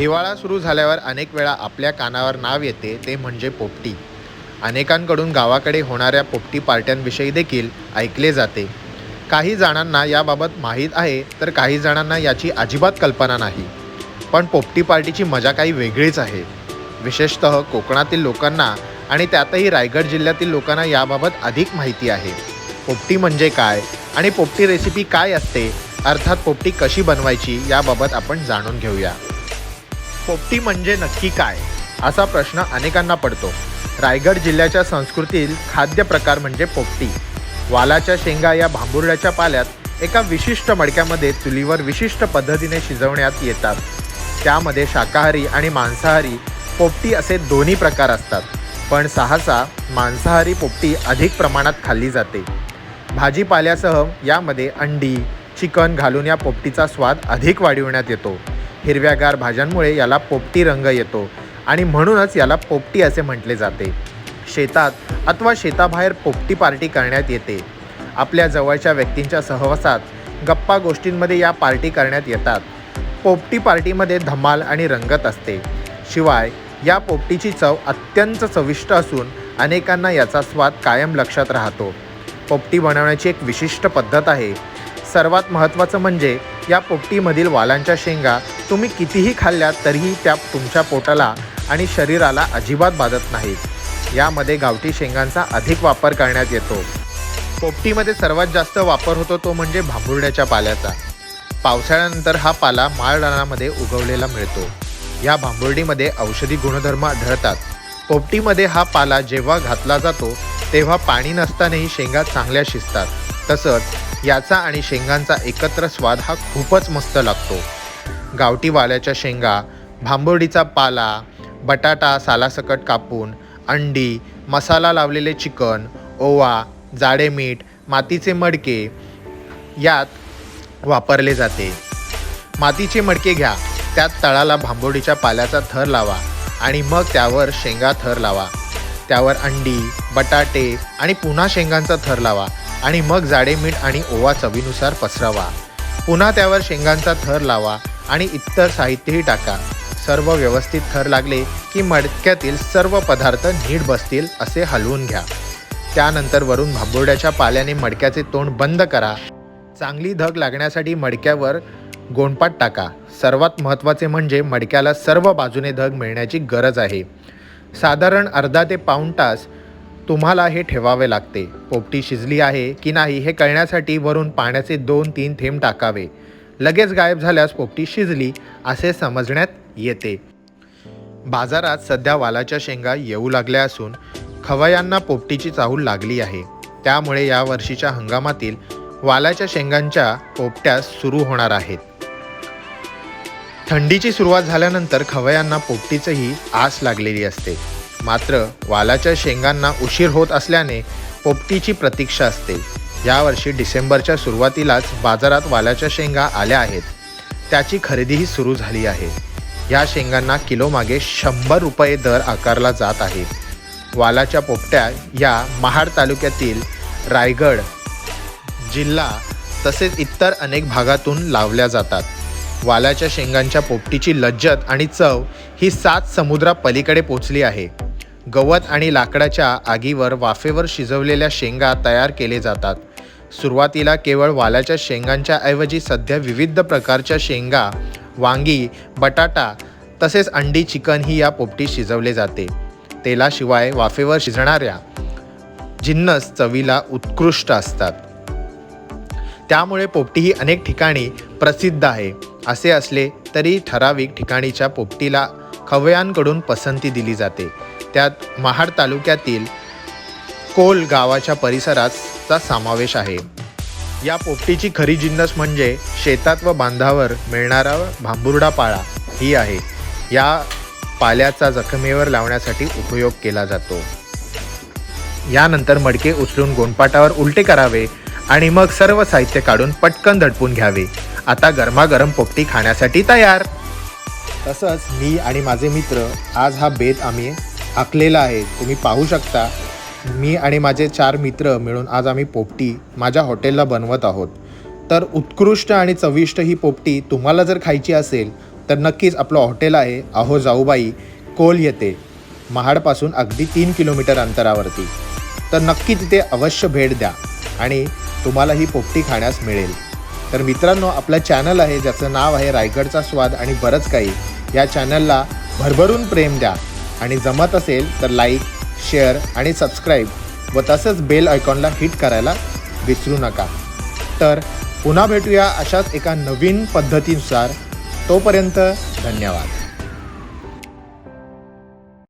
हिवाळा सुरू झाल्यावर अनेक वेळा आपल्या कानावर नाव येते ते म्हणजे पोपटी. अनेकांकडून गावाकडे होणाऱ्या पोपटी पार्ट्यांविषयी देखील ऐकले जाते. काही जणांना याबाबत माहीत आहे तर काही जणांना याची अजिबात कल्पना नाही. पण पोपटी पार्टीची मजा काही वेगळीच आहे. विशेषतः कोकणातील लोकांना आणि त्यातही रायगड जिल्ह्यातील लोकांना याबाबत अधिक माहिती आहे. पोपटी म्हणजे काय आणि पोपटी रेसिपी काय असते अर्थात पोपटी कशी बनवायची याबाबत आपण जाणून घेऊया. पोपटी म्हणजे नक्की काय? असा प्रश्न अनेकांना पडतो. रायगड जिल्ह्याच्या संस्कृतीतील खाद्य प्रकार म्हणजे पोपटी. वालाच्या शेंगा या भांबुर्ड्याच्या पाल्यात एका विशिष्ट मडक्यामध्ये चुलीवर विशिष्ट पद्धतीने शिजवण्यात येतात. त्यामध्ये शाकाहारी आणि मांसाहारी पोपटी असे दोन्ही प्रकार असतात. पण सहसा मांसाहारी पोपटी अधिक प्रमाणात खाल्ली जाते. भाजीपाल्यासह यामध्ये अंडी चिकन घालून या पोपटीचा स्वाद अधिक वाढविण्यात येतो. हिरव्यागार भाज्यांमुळे याला पोपटी रंग येतो आणि म्हणूनच याला पोपटी असे म्हटले जाते. शेतात अथवा शेताबाहेर पोपटी पार्टी करण्यात येते. आपल्या जवळच्या व्यक्तींच्या सहवासात गप्पा गोष्टींमध्ये या पार्टी करण्यात येतात. पोपटी पार्टीमध्ये धमाल आणि रंगत असते. शिवाय या पोपटीची चव अत्यंत चविष्ट असून अनेकांना याचा स्वाद कायम लक्षात राहतो. पोपटी बनवण्याची एक विशिष्ट पद्धत आहे. सर्वात महत्त्वाचं म्हणजे या पोपटीमधील वालांच्या शेंगा तुम्ही कितीही खाल्ल्यात तरीही त्या तुमच्या पोटाला आणि शरीराला अजिबात बाधत नाहीत. यामध्ये गावठी शेंगांचा अधिक वापर करण्यात येतो. पोपटीमध्ये सर्वात जास्त वापर होतो तो म्हणजे भांबुर्ड्याच्या पाल्याचा. पावसाळ्यानंतर हा पाला माळरानामध्ये उगवलेला मिळतो. या भांबुर्डीमध्ये औषधी गुणधर्म आढळतात. पोपटीमध्ये हा पाला जेव्हा घातला जातो तेव्हा पाणी नसतानाही शेंगा चांगल्या शिजतात. तसंच याचा आणि शेंगांचा एकत्र स्वाद हा खूपच मस्त लागतो. गावठी वाल्याच्या शेंगा भांबोडीचा पाला बटाटा सालासकट कापून अंडी मसाला लावलेले चिकन ओवा जाडे मीठ मातीचे मडके यात वापरले जाते. मातीचे मडके घ्या त्यात तळाला भांबोडीच्या पाल्याचा थर लावा आणि मग त्यावर शेंगा थर लावा. त्यावर अंडी बटाटे आणि पुन्हा शेंगांचा थर लावा आणि मग जाडे मीठ आणि ओवा चवीनुसार पसरवा. पुन्हा त्यावर शेंगांचा थर लावा आणि इतर साहित्यही टाका. सर्व व्यवस्थित थर लागले की मडक्यातील सर्व पदार्थ नीट बसतील असे हलवून घ्या. त्यानंतर वरून भांबुर्ड्याच्या पाल्याने मडक्याचे तोंड बंद करा. चांगली धग लागण्यासाठी मडक्यावर गोंडपाट टाका. सर्वात महत्त्वाचे म्हणजे मडक्याला सर्व बाजूने धग मिळण्याची गरज आहे. साधारण अर्धा ते पाऊण तास तुम्हाला हे ठेवावे लागते. पोपटी शिजली आहे की नाही हे कळण्यासाठी वरून पाण्याचे दोन तीन थेंब टाकावे. लगेच गायब झाल्यास पोपटी शिजली असे समजण्यात येते. बाजारात सध्या वालाच्या शेंगा येऊ लागल्या असून खवयांना पोपटीची चाहूल लागली आहे. त्यामुळे या वर्षीच्या हंगामातील वालाच्या शेंगांच्या पोपट्या सुरू होणार आहेत. थंडीची सुरुवात झाल्यानंतर खवयांना पोपटीचंही आस लागलेली असते. मात्र वालाच्या शेंगांना उशीर होत असल्याने पोपटीची प्रतीक्षा असते. यावर्षी डिसेंबरच्या सुरुवातीलाच बाजारात वालाच्या शेंगा आल्या आहेत. त्याची खरेदीही सुरू झाली आहे. या शेंगांना किलोमागे शंभर रुपये दर आकारला जात आहे. वालाच्या पोपट्या या महाड तालुक्यातील रायगड जिल्हा तसेच इतर अनेक भागातून लावल्या जातात. वालाच्या शेंगांच्या पोपटीची लज्जत आणि चव ही सात समुद्रापलीकडे पोचली आहे. गवत आणि लाकडाच्या आगीवर वाफेवर शिजवलेल्या शेंगा तयार केले जातात. सुरुवातीला केवळ वालाच्या शेंगांच्या ऐवजी सध्या विविध प्रकारच्या शेंगा वांगी बटाटा तसेच अंडी चिकन ही या पोपटीत शिजवले जाते. तेलाशिवाय वाफेवर शिजणाऱ्या जिन्नस चवीला उत्कृष्ट असतात. त्यामुळे पोपटी ही अनेक ठिकाणी प्रसिद्ध आहे. असे असले तरी ठराविक ठिकाणीच्या पोपटीला खवयांकडून पसंती दिली जाते. त्यात महाड तालुक्यातील कोल गावाच्या परिसराचा समावेश आहे. या पोपटीची खरी जिन्नस म्हणजे शेतात व बांधावर मिळणारा भांबुर्डा पाळा ही आहे. या पाल्याचा जखमेवर लावण्यासाठी उपयोग केला जातो. यानंतर मडके उचलून गोंडपाटावर उलटे करावे आणि मग सर्व साहित्य काढून पटकन दडपून घ्यावे. आता गरमागरम पोपटी खाण्यासाठी तयार. तसंच मी आणि माझे मित्र आज हा बेत आम्ही आखलेला आहे. तुम्ही पाहू शकता मी आणि माझे चार मित्र मिळून आज आम्ही पोपटी माझ्या हॉटेलला बनवत आहोत. तर उत्कृष्ट आणि चविष्ट ही पोपटी तुम्हाला जर खायची असेल तर नक्कीच आपलं हॉटेल आहे अहो जाऊबाई कोल येते महाडपासून अगदी तीन किलोमीटर अंतरावरती. तर नक्की तिथे अवश्य भेट द्या आणि तुम्हाला ही पोपटी खाण्यास मिळेल. तर मित्रांनो आपलं चॅनल आहे ज्याचं नाव आहे रायगडचा स्वाद आणि बरंच काही या चॅनलला भरभरून प्रेम द्या. आणि जमत असेल तर लाईक शेअर आणि सबस्क्राईब व तसंच बेल आयकॉनला हिट करायला विसरू नका. तर पुन्हा भेटूया अशाच एका नवीन पद्धतीनुसार. तोपर्यंत धन्यवाद.